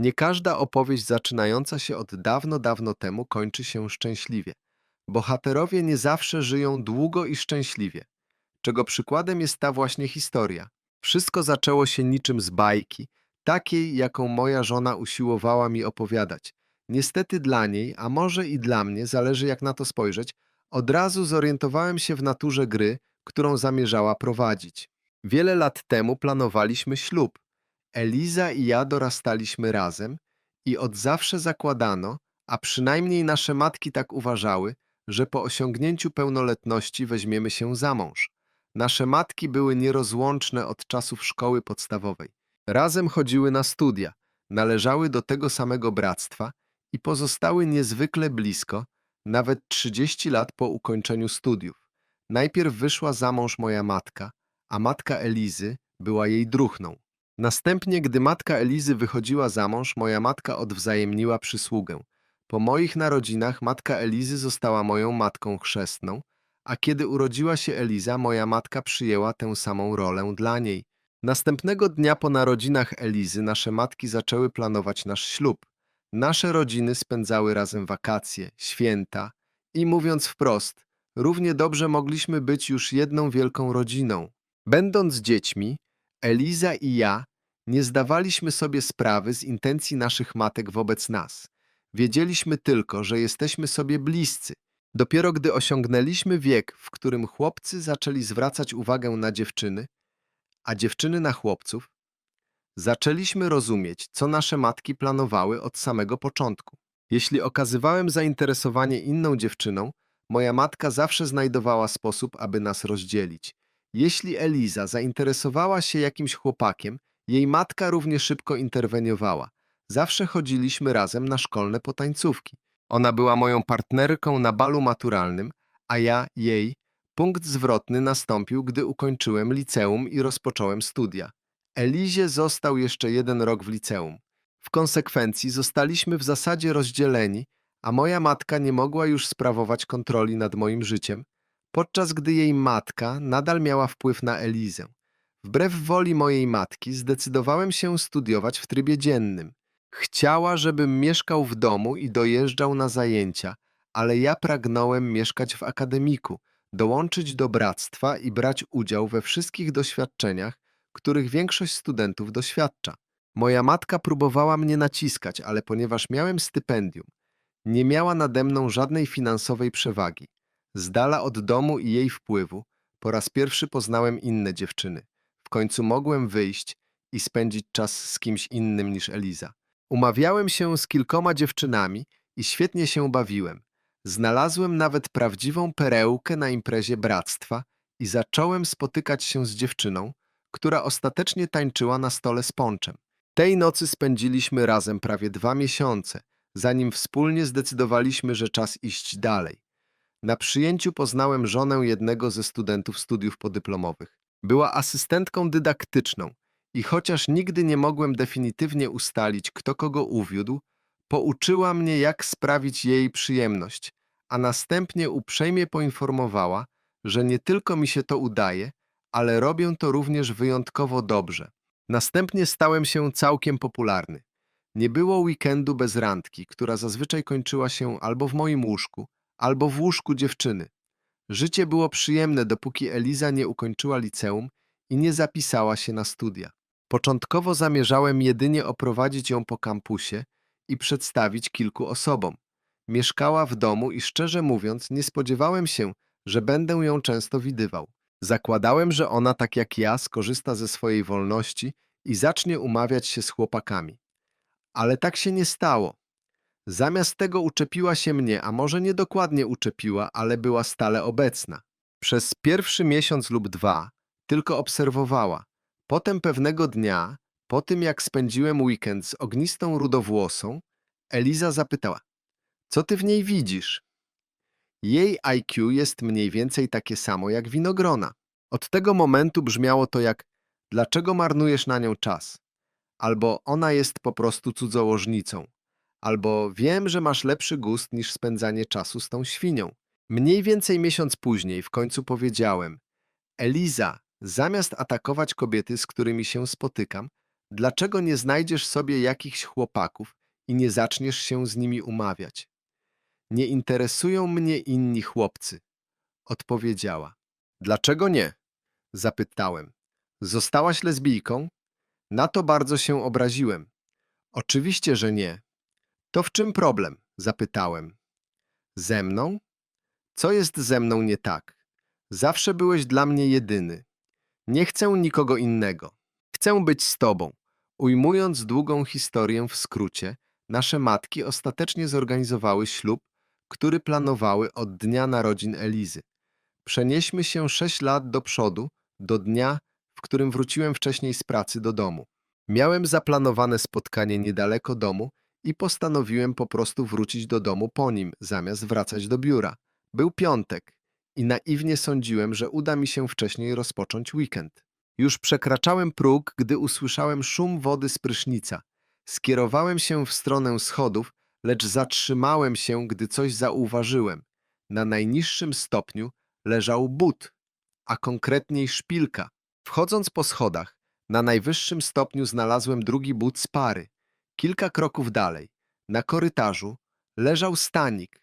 Nie każda opowieść zaczynająca się od dawno, dawno temu kończy się szczęśliwie. Bohaterowie nie zawsze żyją długo i szczęśliwie, czego przykładem jest ta właśnie historia. Wszystko zaczęło się niczym z bajki, takiej, jaką moja żona usiłowała mi opowiadać. Niestety dla niej, a może i dla mnie, zależy jak na to spojrzeć, od razu zorientowałem się w naturze gry, którą zamierzała prowadzić. Wiele lat temu planowaliśmy ślub. Eliza i ja dorastaliśmy razem i od zawsze zakładano, a przynajmniej nasze matki tak uważały, że po osiągnięciu pełnoletności weźmiemy się za mąż. Nasze matki były nierozłączne od czasów szkoły podstawowej. Razem chodziły na studia, należały do tego samego bractwa i pozostały niezwykle blisko, nawet 30 lat po ukończeniu studiów. Najpierw wyszła za mąż moja matka, a matka Elizy była jej druhną. Następnie, gdy matka Elizy wychodziła za mąż, moja matka odwzajemniła przysługę. Po moich narodzinach matka Elizy została moją matką chrzestną, a kiedy urodziła się Eliza, moja matka przyjęła tę samą rolę dla niej. Następnego dnia po narodzinach Elizy nasze matki zaczęły planować nasz ślub. Nasze rodziny spędzały razem wakacje, święta i mówiąc wprost, równie dobrze mogliśmy być już jedną wielką rodziną. Będąc dziećmi, Eliza i ja nie zdawaliśmy sobie sprawy z intencji naszych matek wobec nas. Wiedzieliśmy tylko, że jesteśmy sobie bliscy. Dopiero gdy osiągnęliśmy wiek, w którym chłopcy zaczęli zwracać uwagę na dziewczyny, a dziewczyny na chłopców, zaczęliśmy rozumieć, co nasze matki planowały od samego początku. Jeśli okazywałem zainteresowanie inną dziewczyną, moja matka zawsze znajdowała sposób, aby nas rozdzielić. Jeśli Eliza zainteresowała się jakimś chłopakiem, jej matka równie szybko interweniowała. Zawsze chodziliśmy razem na szkolne potańcówki. Ona była moją partnerką na balu maturalnym, a ja jej. Punkt zwrotny nastąpił, gdy ukończyłem liceum i rozpocząłem studia. Elizie został jeszcze jeden rok w liceum. W konsekwencji zostaliśmy w zasadzie rozdzieleni, a moja matka nie mogła już sprawować kontroli nad moim życiem, podczas gdy jej matka nadal miała wpływ na Elizę. Wbrew woli mojej matki zdecydowałem się studiować w trybie dziennym. Chciała, żebym mieszkał w domu i dojeżdżał na zajęcia, ale ja pragnąłem mieszkać w akademiku, dołączyć do bractwa i brać udział we wszystkich doświadczeniach, których większość studentów doświadcza. Moja matka próbowała mnie naciskać, ale ponieważ miałem stypendium, nie miała nade mną żadnej finansowej przewagi. Z dala od domu i jej wpływu, po raz pierwszy poznałem inne dziewczyny. W końcu mogłem wyjść i spędzić czas z kimś innym niż Eliza. Umawiałem się z kilkoma dziewczynami i świetnie się bawiłem. Znalazłem nawet prawdziwą perełkę na imprezie bractwa i zacząłem spotykać się z dziewczyną, która ostatecznie tańczyła na stole z ponczem. Tej nocy spędziliśmy razem prawie dwa miesiące, zanim wspólnie zdecydowaliśmy, że czas iść dalej. Na przyjęciu poznałem żonę jednego ze studentów studiów podyplomowych. Była asystentką dydaktyczną i chociaż nigdy nie mogłem definitywnie ustalić, kto kogo uwiódł, pouczyła mnie, jak sprawić jej przyjemność, a następnie uprzejmie poinformowała, że nie tylko mi się to udaje, ale robię to również wyjątkowo dobrze. Następnie stałem się całkiem popularny. Nie było weekendu bez randki, która zazwyczaj kończyła się albo w moim łóżku, albo w łóżku dziewczyny. Życie było przyjemne, dopóki Eliza nie ukończyła liceum i nie zapisała się na studia. Początkowo zamierzałem jedynie oprowadzić ją po kampusie i przedstawić kilku osobom. Mieszkała w domu i szczerze mówiąc nie spodziewałem się, że będę ją często widywał. Zakładałem, że ona tak jak ja skorzysta ze swojej wolności i zacznie umawiać się z chłopakami. Ale tak się nie stało. Zamiast tego uczepiła się mnie, a może nie dokładnie uczepiła, ale była stale obecna. Przez pierwszy miesiąc lub dwa tylko obserwowała. Potem pewnego dnia, po tym jak spędziłem weekend z ognistą rudowłosą, Eliza zapytała: Co ty w niej widzisz? Jej IQ jest mniej więcej takie samo jak winogrona. Od tego momentu brzmiało to jak: Dlaczego marnujesz na nią czas? Albo ona jest po prostu cudzołożnicą. Albo wiem, że masz lepszy gust niż spędzanie czasu z tą świnią. Mniej więcej miesiąc później w końcu powiedziałem: Eliza, zamiast atakować kobiety, z którymi się spotykam, Dlaczego nie znajdziesz sobie jakichś chłopaków i nie zaczniesz się z nimi umawiać? Nie interesują mnie inni chłopcy, odpowiedziała. Dlaczego nie? Zapytałem. Zostałaś lesbijką? Na to bardzo się obraziłem. Oczywiście, że nie. To w czym problem? Zapytałem. Ze mną? Co jest ze mną nie tak? Zawsze byłeś dla mnie jedyny. Nie chcę nikogo innego. Chcę być z tobą. Ujmując długą historię w skrócie, nasze matki ostatecznie zorganizowały ślub, który planowały od dnia narodzin Elizy. Przenieśmy się sześć lat do przodu, do dnia, w którym wróciłem wcześniej z pracy do domu. Miałem zaplanowane spotkanie niedaleko domu i postanowiłem po prostu wrócić do domu po nim, zamiast wracać do biura. Był piątek i naiwnie sądziłem, że uda mi się wcześniej rozpocząć weekend. Już przekraczałem próg, gdy usłyszałem szum wody z prysznica. Skierowałem się w stronę schodów, lecz zatrzymałem się, gdy coś zauważyłem. Na najniższym stopniu leżał but, a konkretniej szpilka. Wchodząc po schodach, na najwyższym stopniu znalazłem drugi but z pary. Kilka kroków dalej, na korytarzu, leżał stanik,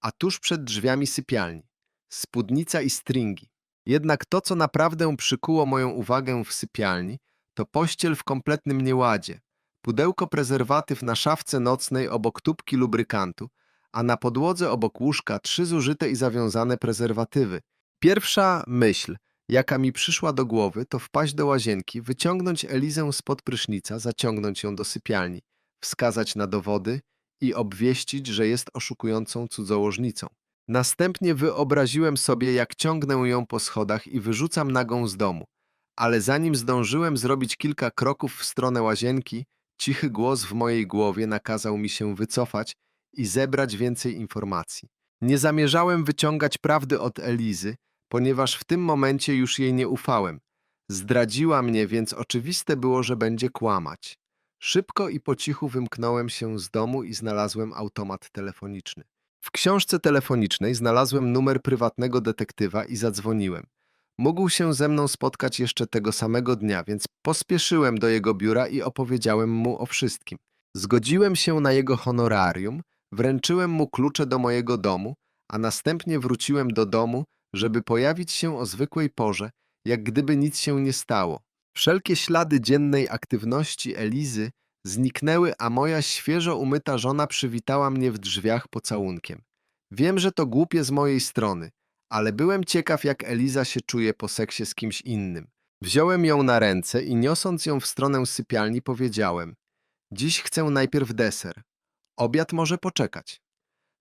a tuż przed drzwiami sypialni spódnica i stringi. Jednak to, co naprawdę przykuło moją uwagę w sypialni, to pościel w kompletnym nieładzie, pudełko prezerwatyw na szafce nocnej obok tubki lubrykantu, a na podłodze obok łóżka trzy zużyte i zawiązane prezerwatywy. Pierwsza myśl, jaka mi przyszła do głowy, to wpaść do łazienki, wyciągnąć Elizę spod prysznica, zaciągnąć ją do sypialni, wskazać na dowody i obwieścić, że jest oszukującą cudzołożnicą. Następnie wyobraziłem sobie, jak ciągnę ją po schodach i wyrzucam nagą z domu. Ale zanim zdążyłem zrobić kilka kroków w stronę łazienki, cichy głos w mojej głowie nakazał mi się wycofać i zebrać więcej informacji. Nie zamierzałem wyciągać prawdy od Elizy, ponieważ w tym momencie już jej nie ufałem. Zdradziła mnie, więc oczywiste było, że będzie kłamać. Szybko i po cichu wymknąłem się z domu i znalazłem automat telefoniczny. W książce telefonicznej znalazłem numer prywatnego detektywa i zadzwoniłem. Mógł się ze mną spotkać jeszcze tego samego dnia, więc pospieszyłem do jego biura i opowiedziałem mu o wszystkim. Zgodziłem się na jego honorarium, wręczyłem mu klucze do mojego domu, a następnie wróciłem do domu, żeby pojawić się o zwykłej porze, jak gdyby nic się nie stało. Wszelkie ślady dziennej aktywności Elizy zniknęły, a moja świeżo umyta żona przywitała mnie w drzwiach pocałunkiem. Wiem, że to głupie z mojej strony, ale byłem ciekaw, jak Eliza się czuje po seksie z kimś innym. Wziąłem ją na ręce i niosąc ją w stronę sypialni powiedziałem Dziś chcę najpierw deser. Obiad może poczekać.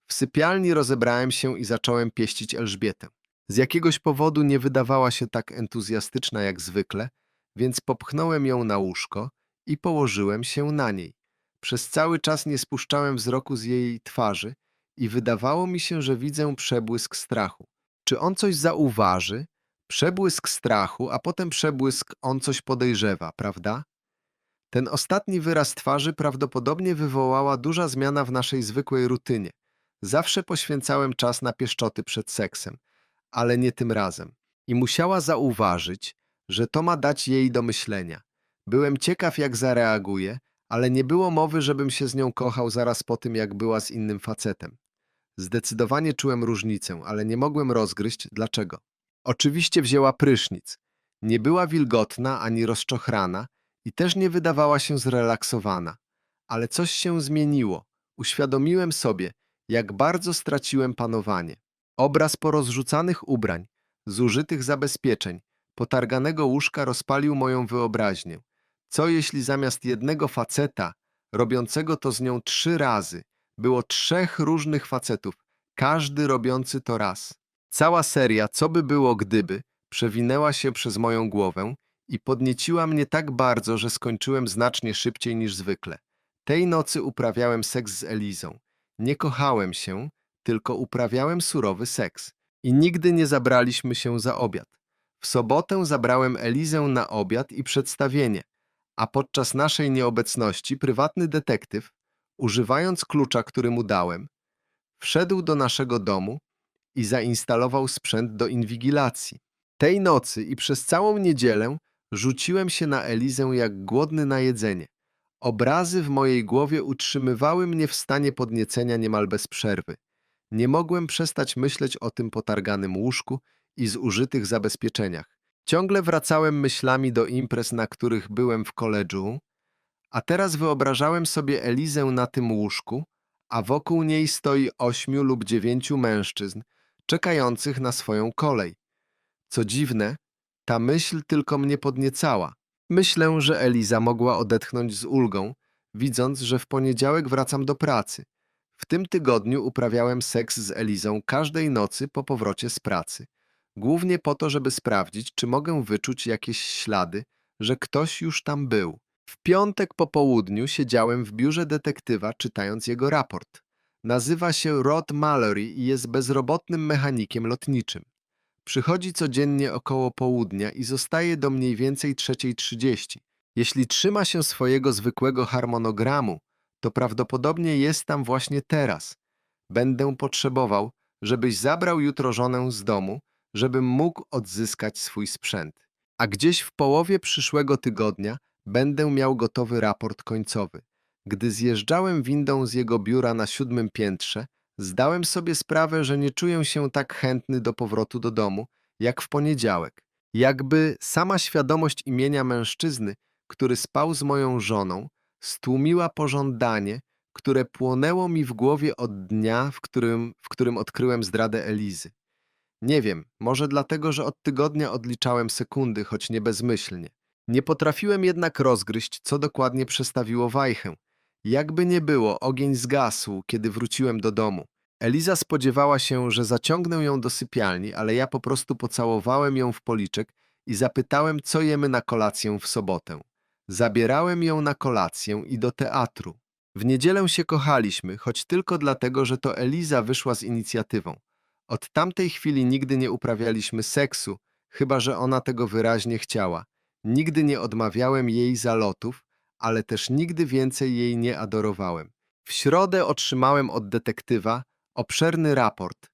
W sypialni rozebrałem się i zacząłem pieścić Elżbietę. Z jakiegoś powodu nie wydawała się tak entuzjastyczna jak zwykle, więc popchnąłem ją na łóżko i położyłem się na niej. Przez cały czas nie spuszczałem wzroku z jej twarzy i wydawało mi się, że widzę przebłysk strachu. Czy on coś zauważy? Przebłysk strachu, a potem przebłysk on coś podejrzewa, prawda? Ten ostatni wyraz twarzy prawdopodobnie wywołała duża zmiana w naszej zwykłej rutynie. Zawsze poświęcałem czas na pieszczoty przed seksem, ale nie tym razem. I musiała zauważyć, że to ma dać jej do myślenia. Byłem ciekaw, jak zareaguje, ale nie było mowy, żebym się z nią kochał zaraz po tym, jak była z innym facetem. Zdecydowanie czułem różnicę, ale nie mogłem rozgryźć dlaczego. Oczywiście wzięła prysznic. Nie była wilgotna ani rozczochrana i też nie wydawała się zrelaksowana. Ale coś się zmieniło. Uświadomiłem sobie, jak bardzo straciłem panowanie. Obraz porozrzucanych ubrań, zużytych zabezpieczeń, potarganego łóżka rozpalił moją wyobraźnię. Co jeśli zamiast jednego faceta, robiącego to z nią trzy razy, było trzech różnych facetów, każdy robiący to raz? Cała seria, co by było gdyby, przewinęła się przez moją głowę i podnieciła mnie tak bardzo, że skończyłem znacznie szybciej niż zwykle. Tej nocy uprawiałem seks z Elizą. Nie kochałem się, tylko uprawiałem surowy seks. I nigdy nie zabraliśmy się za obiad. W sobotę zabrałem Elizę na obiad i przedstawienie, a podczas naszej nieobecności prywatny detektyw, używając klucza, który mu dałem, wszedł do naszego domu i zainstalował sprzęt do inwigilacji. Tej nocy i przez całą niedzielę Rzuciłem się na Elizę jak głodny na jedzenie. Obrazy w mojej głowie utrzymywały mnie w stanie podniecenia niemal bez przerwy. Nie mogłem przestać myśleć o tym potarganym łóżku i zużytych zabezpieczeniach. Ciągle wracałem myślami do imprez, na których byłem w koledżu, a teraz wyobrażałem sobie Elizę na tym łóżku, a wokół niej stoi ośmiu lub dziewięciu mężczyzn, czekających na swoją kolej. Co dziwne, ta myśl tylko mnie podniecała. Myślę, że Eliza mogła odetchnąć z ulgą, widząc, że w poniedziałek wracam do pracy. W tym tygodniu uprawiałem seks z Elizą każdej nocy po powrocie z pracy. Głównie po to, żeby sprawdzić, czy mogę wyczuć jakieś ślady, że ktoś już tam był. W piątek po południu siedziałem w biurze detektywa, czytając jego raport. Nazywa się Rod Mallory i jest bezrobotnym mechanikiem lotniczym. Przychodzi codziennie około południa i zostaje do mniej więcej 3.30. Jeśli trzyma się swojego zwykłego harmonogramu, to prawdopodobnie jest tam właśnie teraz. Będę potrzebował, żebyś zabrał jutro żonę z domu, żebym mógł odzyskać swój sprzęt. A gdzieś w połowie przyszłego tygodnia będę miał gotowy raport końcowy. Gdy zjeżdżałem windą z jego biura na siódmym piętrze, zdałem sobie sprawę, że nie czuję się tak chętny do powrotu do domu, jak w poniedziałek. Jakby sama świadomość imienia mężczyzny, który spał z moją żoną, stłumiła pożądanie, które płonęło mi w głowie od dnia, w którym, w którym odkryłem zdradę Elizy. Nie wiem, może dlatego, że od tygodnia odliczałem sekundy, choć nie bezmyślnie. Nie potrafiłem jednak rozgryźć, co dokładnie przestawiło wajchę. Jakby nie było, ogień zgasł, kiedy wróciłem do domu. Eliza spodziewała się, że zaciągnę ją do sypialni, ale ja po prostu pocałowałem ją w policzek i zapytałem, co jemy na kolację w sobotę. Zabierałem ją na kolację i do teatru. W niedzielę się kochaliśmy, choć tylko dlatego, że to Eliza wyszła z inicjatywą. Od tamtej chwili nigdy nie uprawialiśmy seksu, chyba że ona tego wyraźnie chciała. Nigdy nie odmawiałem jej zalotów, ale też nigdy więcej jej nie adorowałem. W środę otrzymałem od detektywa obszerny raport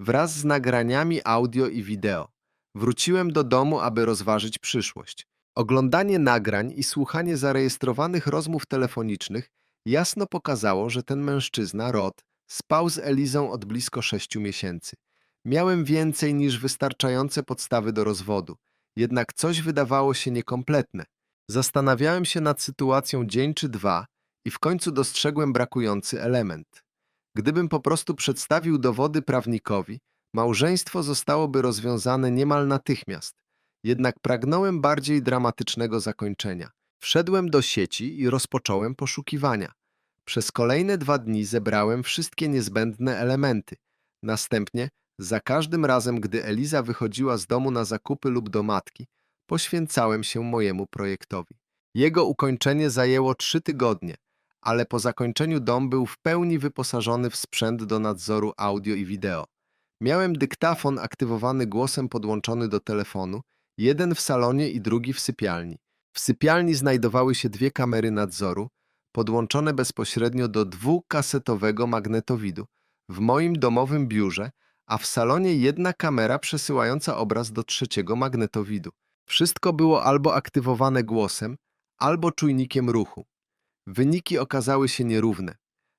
wraz z nagraniami audio i wideo. Wróciłem do domu, aby rozważyć przyszłość. Oglądanie nagrań i słuchanie zarejestrowanych rozmów telefonicznych jasno pokazało, że ten mężczyzna, Rod, spał z Elizą od blisko sześciu miesięcy. Miałem więcej niż wystarczające podstawy do rozwodu, jednak coś wydawało się niekompletne. Zastanawiałem się nad sytuacją dzień czy dwa i w końcu dostrzegłem brakujący element. Gdybym po prostu przedstawił dowody prawnikowi, małżeństwo zostałoby rozwiązane niemal natychmiast. Jednak pragnąłem bardziej dramatycznego zakończenia. Wszedłem do sieci i rozpocząłem poszukiwania. Przez kolejne dwa dni zebrałem wszystkie niezbędne elementy. Następnie, za każdym razem, gdy Eliza wychodziła z domu na zakupy lub do matki, poświęcałem się mojemu projektowi. Jego ukończenie zajęło trzy tygodnie, ale po zakończeniu dom był w pełni wyposażony w sprzęt do nadzoru audio i wideo. Miałem dyktafon aktywowany głosem podłączony do telefonu, jeden w salonie i drugi w sypialni. W sypialni znajdowały się dwie kamery nadzoru, podłączone bezpośrednio do dwukasetowego magnetowidu w moim domowym biurze, a w salonie jedna kamera przesyłająca obraz do trzeciego magnetowidu. Wszystko było albo aktywowane głosem, albo czujnikiem ruchu. Wyniki okazały się nierówne.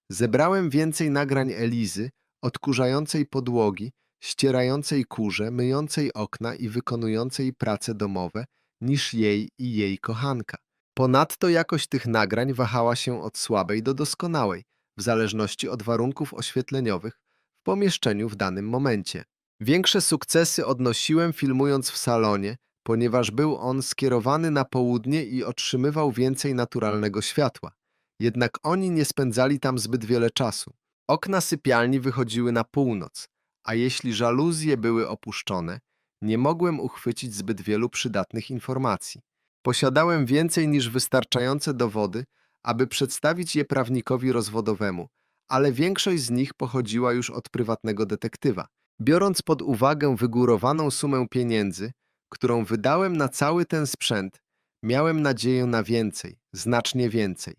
Zebrałem więcej nagrań Elizy, odkurzającej podłogi, ścierającej kurze, myjącej okna i wykonującej prace domowe, niż jej i jej kochanka. Ponadto jakość tych nagrań wahała się od słabej do doskonałej, w zależności od warunków oświetleniowych w pomieszczeniu w danym momencie. Większe sukcesy odnosiłem filmując w salonie, ponieważ był on skierowany na południe i otrzymywał więcej naturalnego światła. Jednak oni nie spędzali tam zbyt wiele czasu. Okna sypialni wychodziły na północ, a jeśli żaluzje były opuszczone, nie mogłem uchwycić zbyt wielu przydatnych informacji. Posiadałem więcej niż wystarczające dowody, aby przedstawić je prawnikowi rozwodowemu, ale większość z nich pochodziła już od prywatnego detektywa. Biorąc pod uwagę wygórowaną sumę pieniędzy, którą wydałem na cały ten sprzęt, miałem nadzieję na więcej, znacznie więcej.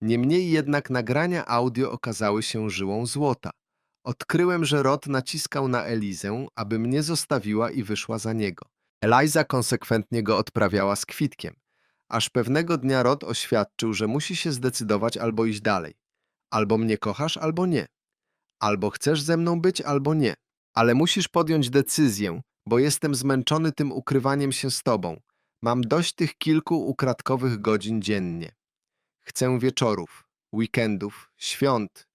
Niemniej jednak nagrania audio okazały się żyłą złota. Odkryłem, że Rod naciskał na Elizę, aby mnie zostawiła i wyszła za niego. Eliza konsekwentnie go odprawiała z kwitkiem, aż pewnego dnia Rod oświadczył, że musi się zdecydować albo iść dalej. Albo mnie kochasz, albo nie. Albo chcesz ze mną być, albo nie. Ale musisz podjąć decyzję, bo jestem zmęczony tym ukrywaniem się z tobą. Mam dość tych kilku ukradkowych godzin dziennie. Chcę wieczorów, weekendów, świąt,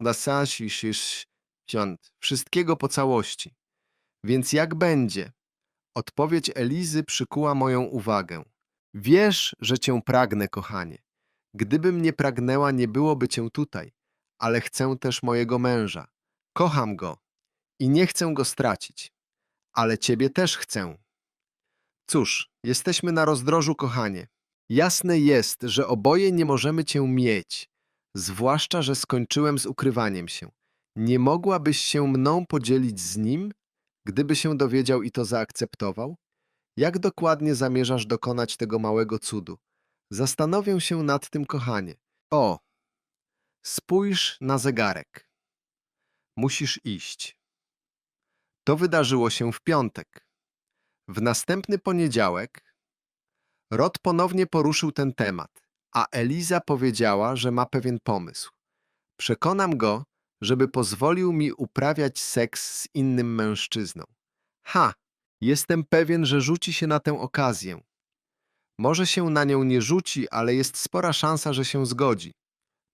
nasasisz świąt, wszystkiego po całości. Więc jak będzie? Odpowiedź Elizy przykuła moją uwagę. Wiesz, że cię pragnę, kochanie. Gdybym nie pragnęła, nie byłoby cię tutaj, ale chcę też mojego męża. Kocham go i nie chcę go stracić, ale ciebie też chcę. Cóż, jesteśmy na rozdrożu, kochanie. Jasne jest, że oboje nie możemy cię mieć, zwłaszcza, że skończyłem z ukrywaniem się. Nie mogłabyś się mną podzielić z nim, gdyby się dowiedział i to zaakceptował? Jak dokładnie zamierzasz dokonać tego małego cudu? Zastanowię się nad tym, kochanie. O, spójrz na zegarek. Musisz iść. To wydarzyło się w piątek. W następny poniedziałek Rod ponownie poruszył ten temat, a Eliza powiedziała, że ma pewien pomysł. Przekonam go, żeby pozwolił mi uprawiać seks z innym mężczyzną. Ha! Jestem pewien, że rzuci się na tę okazję. Może się na nią nie rzuci, ale jest spora szansa, że się zgodzi.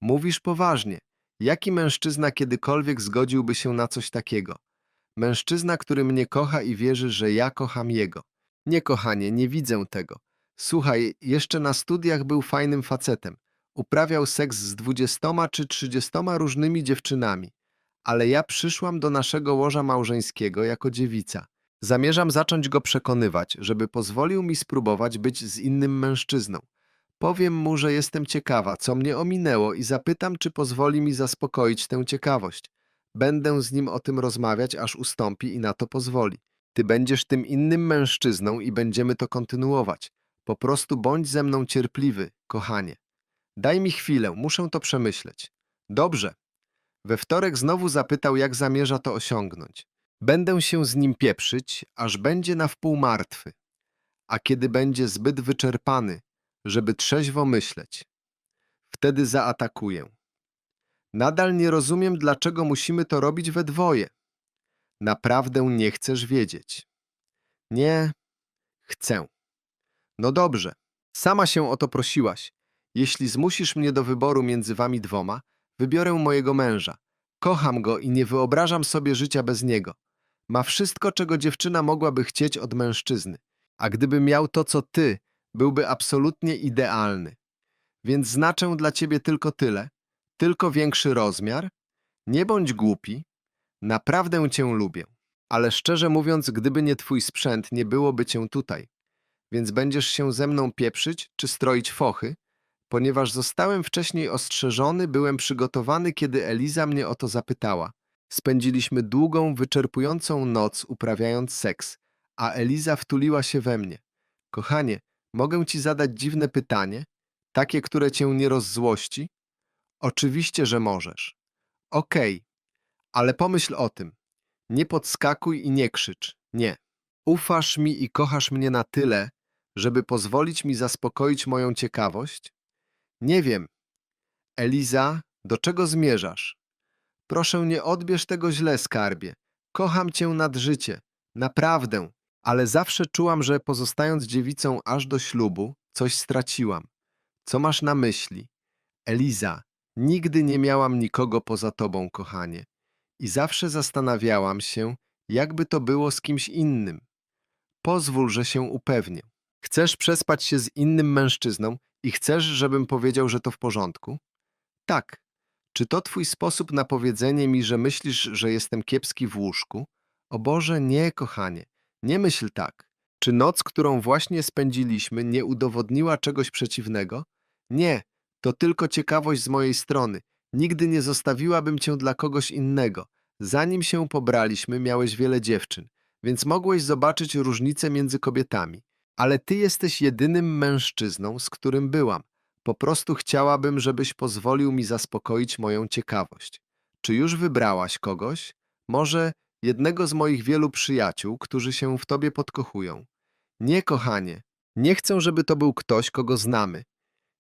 Mówisz poważnie. Jaki mężczyzna kiedykolwiek zgodziłby się na coś takiego? Mężczyzna, który mnie kocha i wierzy, że ja kocham jego. Nie, kochanie, nie widzę tego. Słuchaj, jeszcze na studiach był fajnym facetem. Uprawiał seks z dwudziestoma czy trzydziestoma różnymi dziewczynami. Ale ja przyszłam do naszego łoża małżeńskiego jako dziewica. Zamierzam zacząć go przekonywać, żeby pozwolił mi spróbować być z innym mężczyzną. Powiem mu, że jestem ciekawa, co mnie ominęło i zapytam, czy pozwoli mi zaspokoić tę ciekawość. Będę z nim o tym rozmawiać, aż ustąpi i na to pozwoli. Ty będziesz tym innym mężczyzną i będziemy to kontynuować. Po prostu bądź ze mną cierpliwy, kochanie. Daj mi chwilę, muszę to przemyśleć. Dobrze. We wtorek znowu zapytał, jak zamierza to osiągnąć. Będę się z nim pieprzyć, aż będzie na wpół martwy. A kiedy będzie zbyt wyczerpany, żeby trzeźwo myśleć, wtedy zaatakuję. Nadal nie rozumiem, dlaczego musimy to robić we dwoje. Naprawdę nie chcesz wiedzieć. Nie, chcę. No dobrze, sama się o to prosiłaś. Jeśli zmusisz mnie do wyboru między wami dwoma, wybiorę mojego męża. Kocham go i nie wyobrażam sobie życia bez niego. Ma wszystko, czego dziewczyna mogłaby chcieć od mężczyzny. A gdyby miał to, co ty, byłby absolutnie idealny. Więc znaczę dla ciebie tylko tyle, tylko większy rozmiar. Nie bądź głupi. Naprawdę cię lubię. Ale szczerze mówiąc, gdyby nie twój sprzęt, nie byłoby cię tutaj. Więc będziesz się ze mną pieprzyć czy stroić fochy, ponieważ zostałem wcześniej ostrzeżony, byłem przygotowany, kiedy Eliza mnie o to zapytała. Spędziliśmy długą, wyczerpującą noc uprawiając seks, a Eliza wtuliła się we mnie. Kochanie, mogę ci zadać dziwne pytanie? Takie, które cię nie rozzłości? Oczywiście, że możesz. Okej, ale pomyśl o tym. Nie podskakuj i nie krzycz. Nie. Ufasz mi i kochasz mnie na tyle, żeby pozwolić mi zaspokoić moją ciekawość? Nie wiem. Eliza, do czego zmierzasz? Proszę, nie odbierz tego źle, skarbie. Kocham cię nad życie. Naprawdę. Ale zawsze czułam, że pozostając dziewicą aż do ślubu, coś straciłam. Co masz na myśli? Eliza, nigdy nie miałam nikogo poza tobą, kochanie. I zawsze zastanawiałam się, jakby to było z kimś innym. Pozwól, że się upewnię. Chcesz przespać się z innym mężczyzną i chcesz, żebym powiedział, że to w porządku? Tak. Czy to twój sposób na powiedzenie mi, że myślisz, że jestem kiepski w łóżku? O Boże, nie, kochanie. Nie myśl tak. Czy noc, którą właśnie spędziliśmy, nie udowodniła czegoś przeciwnego? Nie, to tylko ciekawość z mojej strony. Nigdy nie zostawiłabym cię dla kogoś innego. Zanim się pobraliśmy, miałeś wiele dziewczyn, więc mogłeś zobaczyć różnice między kobietami. Ale ty jesteś jedynym mężczyzną, z którym byłam. Po prostu chciałabym, żebyś pozwolił mi zaspokoić moją ciekawość. Czy już wybrałaś kogoś? Może jednego z moich wielu przyjaciół, którzy się w tobie podkochują. Nie, kochanie. Nie chcę, żeby to był ktoś, kogo znamy.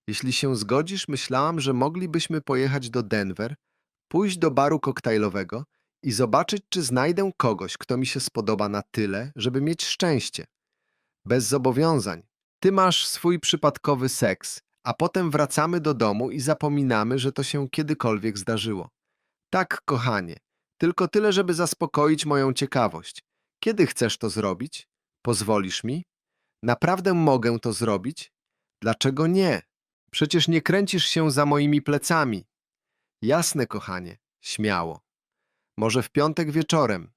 Jeśli się zgodzisz, myślałam, że moglibyśmy pojechać do Denver, pójść do baru koktajlowego i zobaczyć, czy znajdę kogoś, kto mi się spodoba na tyle, żeby mieć szczęście. Bez zobowiązań. Ty masz swój przypadkowy seks, a potem wracamy do domu i zapominamy, że to się kiedykolwiek zdarzyło. Tak, kochanie. Tylko tyle, żeby zaspokoić moją ciekawość. Kiedy chcesz to zrobić? Pozwolisz mi? Naprawdę mogę to zrobić? Dlaczego nie? Przecież nie kręcisz się za moimi plecami. Jasne, kochanie, śmiało. Może w piątek wieczorem.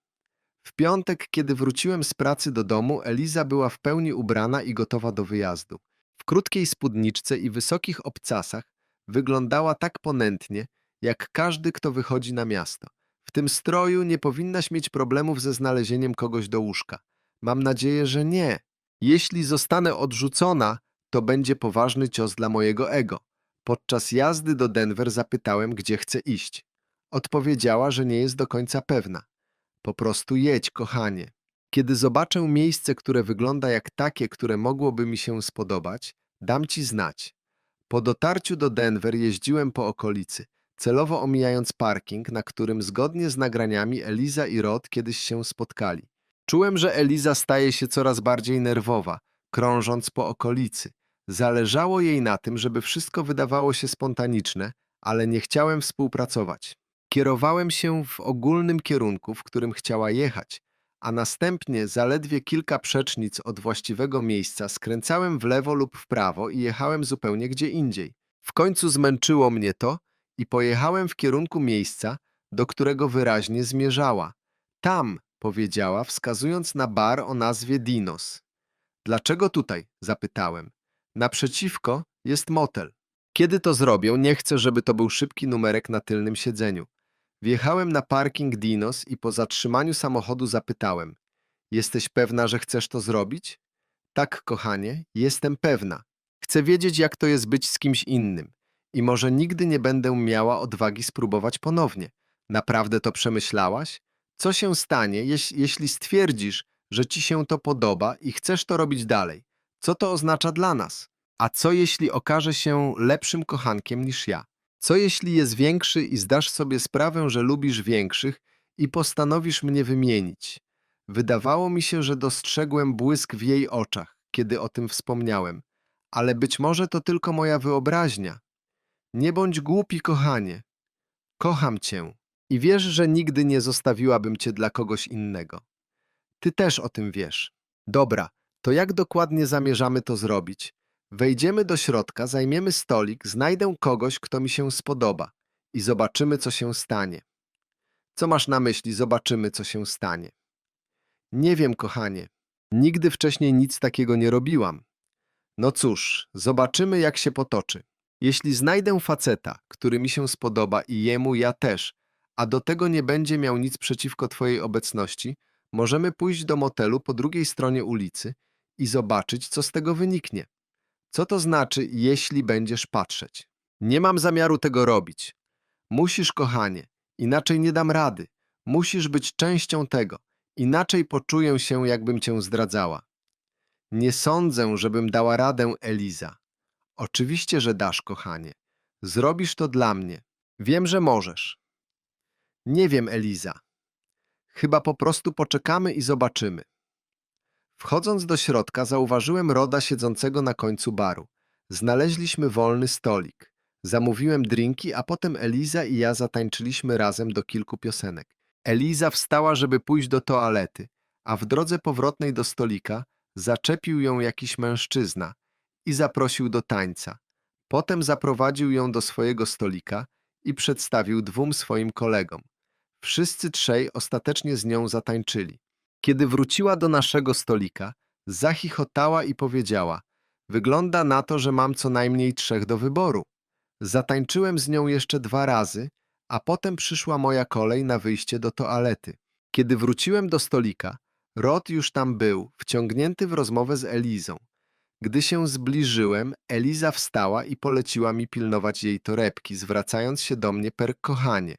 W piątek, kiedy wróciłem z pracy do domu, Eliza była w pełni ubrana i gotowa do wyjazdu. W krótkiej spódniczce i wysokich obcasach wyglądała tak ponętnie, jak każdy, kto wychodzi na miasto. W tym stroju nie powinnaś mieć problemów ze znalezieniem kogoś do łóżka. Mam nadzieję, że nie. Jeśli zostanę odrzucona, to będzie poważny cios dla mojego ego. Podczas jazdy do Denver zapytałem, gdzie chcę iść. Odpowiedziała, że nie jest do końca pewna. Po prostu jedź, kochanie. Kiedy zobaczę miejsce, które wygląda jak takie, które mogłoby mi się spodobać, dam ci znać. Po dotarciu do Denver jeździłem po okolicy, celowo omijając parking, na którym zgodnie z nagraniami Eliza i Rod kiedyś się spotkali. Czułem, że Eliza staje się coraz bardziej nerwowa, krążąc po okolicy. Zależało jej na tym, żeby wszystko wydawało się spontaniczne, ale nie chciałem współpracować. Kierowałem się w ogólnym kierunku, w którym chciała jechać, a następnie zaledwie kilka przecznic od właściwego miejsca skręcałem w lewo lub w prawo i jechałem zupełnie gdzie indziej. W końcu zmęczyło mnie to i pojechałem w kierunku miejsca, do którego wyraźnie zmierzała. Tam, powiedziała, wskazując na bar o nazwie Dinos. Dlaczego tutaj? zapytałem. Naprzeciwko jest motel. Kiedy to zrobią, nie chcę, żeby to był szybki numerek na tylnym siedzeniu. Wjechałem na parking Dinos i po zatrzymaniu samochodu zapytałem: Jesteś pewna, że chcesz to zrobić? Tak, kochanie, jestem pewna. Chcę wiedzieć, jak to jest być z kimś innym. I może nigdy nie będę miała odwagi spróbować ponownie. Naprawdę to przemyślałaś? Co się stanie, jeś, jeśli stwierdzisz, że ci się to podoba i chcesz to robić dalej? Co to oznacza dla nas? A co jeśli okaże się lepszym kochankiem niż ja? Co jeśli jest większy i zdasz sobie sprawę, że lubisz większych i postanowisz mnie wymienić? Wydawało mi się, że dostrzegłem błysk w jej oczach, kiedy o tym wspomniałem, ale być może to tylko moja wyobraźnia. Nie bądź głupi, kochanie. Kocham cię i wiesz, że nigdy nie zostawiłabym cię dla kogoś innego. Ty też o tym wiesz. Dobra, to jak dokładnie zamierzamy to zrobić? Wejdziemy do środka, zajmiemy stolik, znajdę kogoś, kto mi się spodoba i zobaczymy, co się stanie. Co masz na myśli, zobaczymy, co się stanie? Nie wiem, kochanie. Nigdy wcześniej nic takiego nie robiłam. No cóż, zobaczymy, jak się potoczy. Jeśli znajdę faceta, który mi się spodoba i jemu ja też, a do tego nie będzie miał nic przeciwko twojej obecności, możemy pójść do motelu po drugiej stronie ulicy i zobaczyć, co z tego wyniknie. Co to znaczy, jeśli będziesz patrzeć? Nie mam zamiaru tego robić. Musisz, kochanie, inaczej nie dam rady. Musisz być częścią tego, inaczej poczuję się, jakbym cię zdradzała. Nie sądzę, żebym dała radę, Eliza. Oczywiście, że dasz, kochanie. Zrobisz to dla mnie. Wiem, że możesz. Nie wiem, Eliza. Chyba po prostu poczekamy i zobaczymy. Wchodząc do środka, zauważyłem Roda siedzącego na końcu baru. Znaleźliśmy wolny stolik. Zamówiłem drinki, a potem Eliza i ja zatańczyliśmy razem do kilku piosenek. Eliza wstała, żeby pójść do toalety, a w drodze powrotnej do stolika zaczepił ją jakiś mężczyzna i zaprosił do tańca. Potem zaprowadził ją do swojego stolika i przedstawił dwóm swoim kolegom. Wszyscy trzej ostatecznie z nią zatańczyli. Kiedy wróciła do naszego stolika, zachichotała i powiedziała: Wygląda na to, że mam co najmniej trzech do wyboru. Zatańczyłem z nią jeszcze dwa razy, a potem przyszła moja kolej na wyjście do toalety. Kiedy wróciłem do stolika, Rod już tam był, wciągnięty w rozmowę z Elizą. Gdy się zbliżyłem, Eliza wstała i poleciła mi pilnować jej torebki, zwracając się do mnie per kochanie.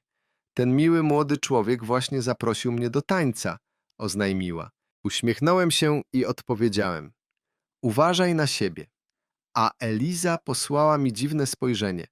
Ten miły młody człowiek właśnie zaprosił mnie do tańca, oznajmiła. Uśmiechnąłem się i odpowiedziałem. Uważaj na siebie. A Eliza posłała mi dziwne spojrzenie,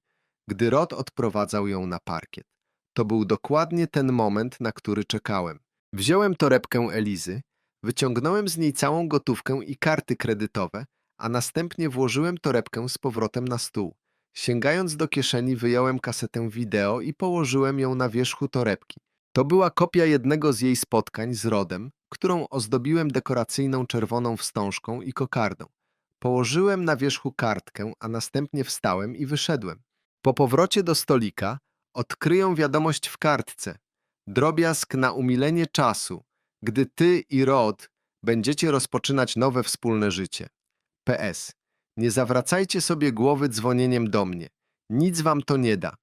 gdy Rod odprowadzał ją na parkiet. To był dokładnie ten moment, na który czekałem. Wziąłem torebkę Elizy, wyciągnąłem z niej całą gotówkę i karty kredytowe, a następnie włożyłem torebkę z powrotem na stół. Sięgając do kieszeni, wyjąłem kasetę wideo i położyłem ją na wierzchu torebki. To była kopia jednego z jej spotkań z Rodem, którą ozdobiłem dekoracyjną czerwoną wstążką i kokardą. Położyłem na wierzchu kartkę, a następnie wstałem i wyszedłem. Po powrocie do stolika odkryję wiadomość w kartce. Drobiazg na umilenie czasu, gdy ty i Rod będziecie rozpoczynać nowe wspólne życie. PS. Nie zawracajcie sobie głowy dzwonieniem do mnie. Nic wam to nie da.